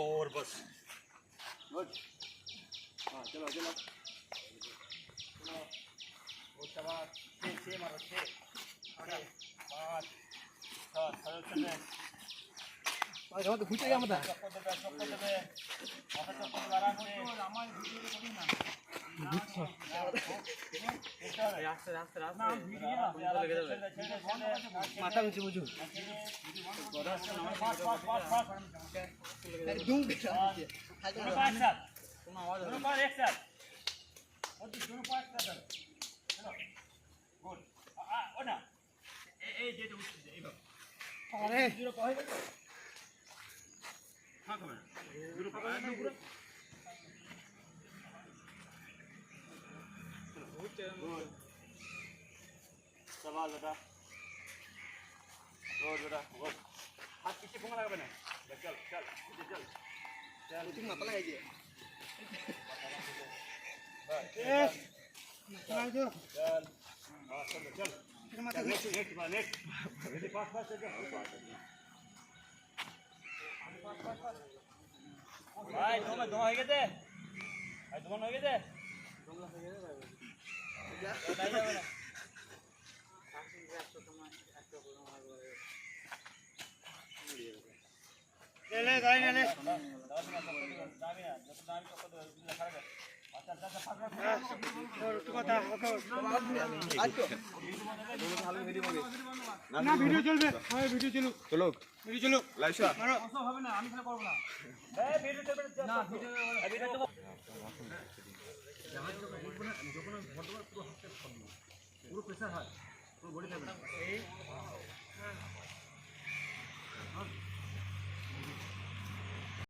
বস good হ্যাঁ চলো চলো ও শাবাশ ছে ছে মারো ছে ছয়, পাঁচ সাত সাড়ে চলবে আমাদের ঘুরতে গিয়ে আমাদের চক্কর দেবে চক্কর দেবে মাথা চক্কর দেবে আরাম করে আমার রাস্তা রাস্তা রাস্তা মাথা নিচে বুঝু দুম পাঁচ চলো বেটা রোজ বেটা রোজ হাত পিছিয়ে ফোন লাগাবে না? চল চল চল। চল। তুমি মাথা লাগাই দিয়ে হ্যাঁ, ভাই তোমার ধোঁয়া হয়ে গেছে? ভাই তোমার হয়ে গেছে? হয়ে গেছে ভিডিও চলবে হ্যাঁ, ভিডিও চলুক ভিডিও হবে না পুরো হাতে হয় পুরো বডি থাকবে এই হ্যাঁ